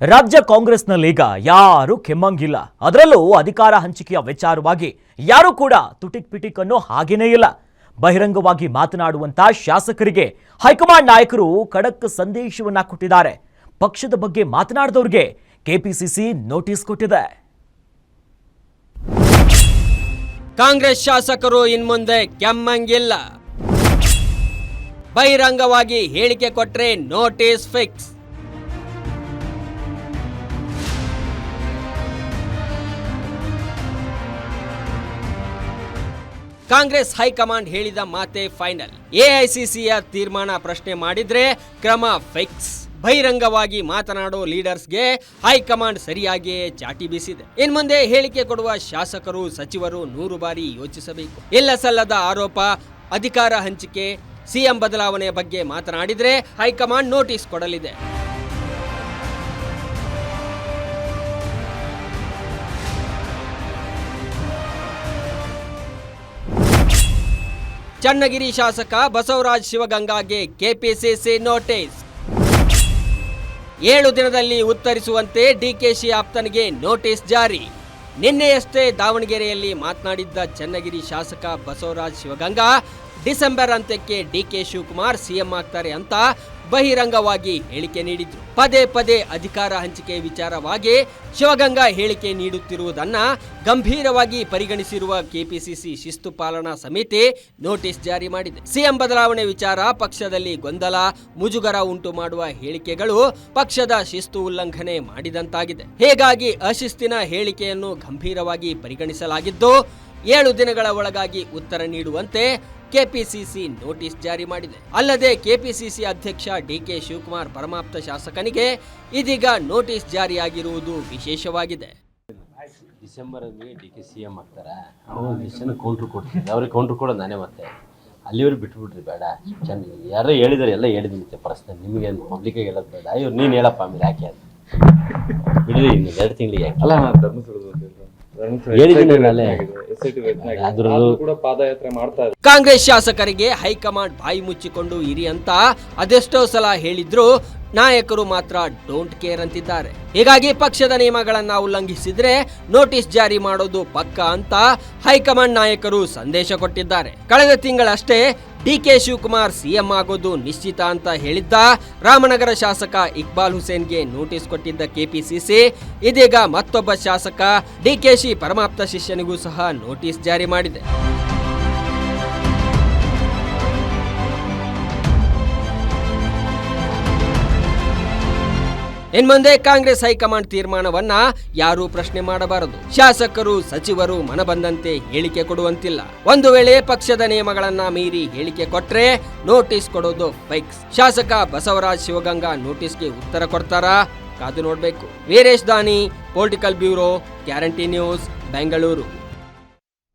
ರಾಜ್ಯ ಕಾಂಗ್ರೆಸ್ನಲ್ಲೀಗ ಯಾರು ಕೆಮ್ಮಂಗಿಲ್ಲ. ಅದರಲ್ಲೂ ಅಧಿಕಾರ ಹಂಚಿಕೆಯ ವಿಚಾರವಾಗಿ ಯಾರು ಕೂಡ ತುಟಿಕ್ ಪಿಟಿಕ್ ಅನ್ನೋ ಹಾಗೇನೇ ಇಲ್ಲ. ಬಹಿರಂಗವಾಗಿ ಮಾತನಾಡುವಂತ ಶಾಸಕರಿಗೆ ಹೈಕಮಾಂಡ್ ನಾಯಕರು ಖಡಕ್ ಸಂದೇಶವನ್ನ ಕೊಟ್ಟಿದ್ದಾರೆ. ಪಕ್ಷದ ಬಗ್ಗೆ ಮಾತನಾಡಿದವರಿಗೆ ಕೆಪಿಸಿಸಿ ನೋಟಿಸ್ ಕೊಟ್ಟಿದೆ. ಕಾಂಗ್ರೆಸ್ ಶಾಸಕರು ಇನ್ಮುಂದೆ ಕೆಮ್ಮಂಗಿಲ್ಲ. ಬಹಿರಂಗವಾಗಿ ಹೇಳಿಕೆ ಕೊಟ್ರೆ ನೋಟಿಸ್ ಫಿಕ್ಸ್. ಕಾಂಗ್ರೆಸ್ ಹೈಕಮಾಂಡ್ ಹೇಳಿದ ಮಾತೆ ಫೈನಲ್. ಎಐಸಿಸಿಯ ತೀರ್ಮಾನ ಪ್ರಶ್ನೆ ಮಾಡಿದ್ರೆ ಕ್ರಮ ಫಿಕ್ಸ್. ಬಹಿರಂಗವಾಗಿ ಮಾತನಾಡೋ ಲೀಡರ್ಸ್ಗೆ ಹೈಕಮಾಂಡ್ ಸರಿಯಾಗಿಯೇ ಚಾಟಿ ಬೀಸಿದೆ. ಇನ್ ಮುಂದೆ ಹೇಳಿಕೆ ಕೊಡುವ ಶಾಸಕರು, ಸಚಿವರು ನೂರು ಬಾರಿ ಯೋಚಿಸಬೇಕು. ಎಲ್ಲ ಸಲ್ಲದ ಆರೋಪ, ಅಧಿಕಾರ ಹಂಚಿಕೆ, ಸಿಎಂ ಬದಲಾವಣೆಯ ಬಗ್ಗೆ ಮಾತನಾಡಿದ್ರೆ ಹೈಕಮಾಂಡ್ ನೋಟಿಸ್ ಕೊಡಲಿದೆ. ಚನ್ನಗಿರಿ ಶಾಸಕ ಬಸವರಾಜ್ ಶಿವಗಂಗಾಗೆ ಕೆಪಿಸಿಸಿ ನೋಟಿಸ್. ಏಳು ದಿನದಲ್ಲಿ ಉತ್ತರಿಸುವಂತೆ ಡಿಕೆಶಿ ಆಪ್ತನಿಗೆ ನೋಟಿಸ್ ಜಾರಿ. ನಿನ್ನೆಯಷ್ಟೇ ದಾವಣಗೆರೆಯಲ್ಲಿ ಮಾತನಾಡಿದ್ದ ಚನ್ನಗಿರಿ ಶಾಸಕ ಬಸವರಾಜ್ ಶಿವಗಂಗಾ ಡಿಸೆಂಬರ್ ಅಂತ್ಯಕ್ಕೆ ಡಿ ಕೆ ಶಿವಕುಮಾರ್ ಸಿಎಂ ಆಗ್ತಾರೆ ಅಂತ ಬಹಿರಂಗವಾಗಿ ಹೇಳಿಕೆ ನೀಡಿದ್ರು. ಪದೇ ಪದೇ ಅಧಿಕಾರ ಹಂಚಿಕೆ ವಿಚಾರವಾಗಿ ಶಿವಗಂಗಾ ಹೇಳಿಕೆ ನೀಡುತ್ತಿರುವುದನ್ನ ಗಂಭೀರವಾಗಿ ಪರಿಗಣಿಸಿರುವ ಕೆಪಿಸಿಸಿ ಶಿಸ್ತು ಪಾಲನಾ ಸಮಿತಿ ನೋಟಿಸ್ ಜಾರಿ ಮಾಡಿದೆ. ಸಿಎಂ ಬದಲಾವಣೆ ವಿಚಾರ, ಪಕ್ಷದಲ್ಲಿ ಗೊಂದಲ, ಮುಜುಗರ ಉಂಟು ಮಾಡುವ ಹೇಳಿಕೆಗಳು ಪಕ್ಷದ ಶಿಸ್ತು ಉಲ್ಲಂಘನೆ ಮಾಡಿದಂತಾಗಿದೆ. ಹೀಗಾಗಿ ಅಶಿಸ್ತಿನ ಹೇಳಿಕೆಯನ್ನು ಗಂಭೀರವಾಗಿ ಪರಿಗಣಿಸಲಾಗಿದ್ದು ಏಳು ದಿನಗಳ ಒಳಗಾಗಿ ಉತ್ತರ ನೀಡುವಂತೆ ಕೆಪಿಸಿಸಿ ನೋಟಿಸ್ ಜಾರಿ ಮಾಡಿದೆ. ಅಲ್ಲದೆ ಕೆಪಿಸಿಸಿ ಅಧ್ಯಕ್ಷ ಡಿಕೆ ಶಿವಕುಮಾರ್ ಪರಮಾಪ್ತ ಶಾಸಕನಿಗೆ ಇದೀಗ ನೋಟಿಸ್ ಜಾರಿಯಾಗಿರುವುದು ವಿಶೇಷವಾಗಿದೆ. ಡಿಸೆಂಬರಲ್ಲಿ ಡಿ ಕೆ ಸಿ ಎಂ ಆಗ್ತಾರೆ ಜನ ಕೌಂಟ್ರ್ ಕೊಡ್ತೀನಿ ಅವ್ರಿಗೆ ಕೌಂಟ್ರ್ ಕೊಡೋದು ನಾನೇ ಮತ್ತೆ. ಅಲ್ಲಿವರೆಗೆ ಬಿಟ್ಬಿಡ್ರಿ ಬೇಡ. ಚೆನ್ನಾಗಿ ಯಾರೋ ಹೇಳಿದಾರೆ ಎಲ್ಲ ಹೇಳಿದ್ದೀನಿ ಪರ್ಸ್ನಲ್ ನಿಮಗೆ ಪಬ್ಲಿಕ್ಕಾಗಿ ಹೇಳೋದು ಬೇಡ. ಇವ್ರು ನೀನು ಹೇಳಪ್ಪ ಆಮೇಲೆ ಯಾಕೆ ಅಂತ. ಬಿಡ್ರಿ ಇನ್ನು ಎರಡು ತಿಂಗಳಿಗೆ ಯಾಕೆ? ಅಲ್ಲ ಹೇಳಿದ್ದೀನಿ SIT ಕಾಂಗ್ರೆಸ್ ಶಾಸಕರಿಗೆ ಹೈಕಮಾಂಡ್ ಬಾಯಿ ಮುಚ್ಚಿಕೊಂಡು ಇರಿ ಅಂತ ಅದೆಷ್ಟೋ ಸಲ ಹೇಳಿದ್ರು ನಾಯಕರು ಮಾತ್ರ ಡೋಂಟ್ ಕೇರ್ ಅಂತಿದ್ದಾರೆ. ಹೀಗಾಗಿ ಪಕ್ಷದ ನಿಯಮಗಳನ್ನ ಉಲ್ಲಂಘಿಸಿದ್ರೆ ನೋಟಿಸ್ ಜಾರಿ ಮಾಡೋದು ಪಕ್ಕ ಅಂತ ಹೈಕಮಾಂಡ್ ನಾಯಕರು ಸಂದೇಶ ಕೊಟ್ಟಿದ್ದಾರೆ. ಕಳೆದ ತಿಂಗಳಷ್ಟೇ ಡಿಕೆ ಶಿವಕುಮಾರ್ ಸಿಎಂ ಆಗೋದು ನಿಶ್ಚಿತ ಅಂತ ಹೇಳಿದ್ದ ರಾಮನಗರ ಶಾಸಕ ಇಕ್ಬಾಲ್ ಹುಸೇನ್ಗೆ ನೋಟಿಸ್ ಕೊಟ್ಟಿದ್ದ ಕೆಪಿಸಿಸಿ ಇದೀಗ ಮತ್ತೊಬ್ಬ ಶಾಸಕ ಡಿಕೆಶಿ ಪರಮಾಪ್ತ ಶಿಷ್ಯನಿಗೂ ಸಹ ನೋಟಿಸ್ ಜಾರಿ ಮಾಡಿದೆ. ಇನ್ಮುಂದೆ ಕಾಂಗ್ರೆಸ್ ಹೈಕಮಾಂಡ್ ತೀರ್ಮಾನವನ್ನ ಯಾರೂ ಪ್ರಶ್ನೆ ಮಾಡಬಾರದು. ಶಾಸಕರು, ಸಚಿವರು ಮನಬಂದಂತೆ ಹೇಳಿಕೆ ಕೊಡುವಂತಿಲ್ಲ. ಒಂದು ವೇಳೆ ಪಕ್ಷದ ನಿಯಮಗಳನ್ನ ಮೀರಿ ಹೇಳಿಕೆ ಕೊಟ್ರೆ ನೋಟಿಸ್ ಕೊಡೋದು ಫೈಕ್ಸ್. ಶಾಸಕ ಬಸವರಾಜ್ ಶಿವಗಂಗಾ ನೋಟಿಸ್ಗೆ ಉತ್ತರ ಕೊಡ್ತಾರಾ? ಕಾದು ನೋಡ್ಬೇಕು. Veeresh Dani, political bureau, guarantee news, Bengaluru.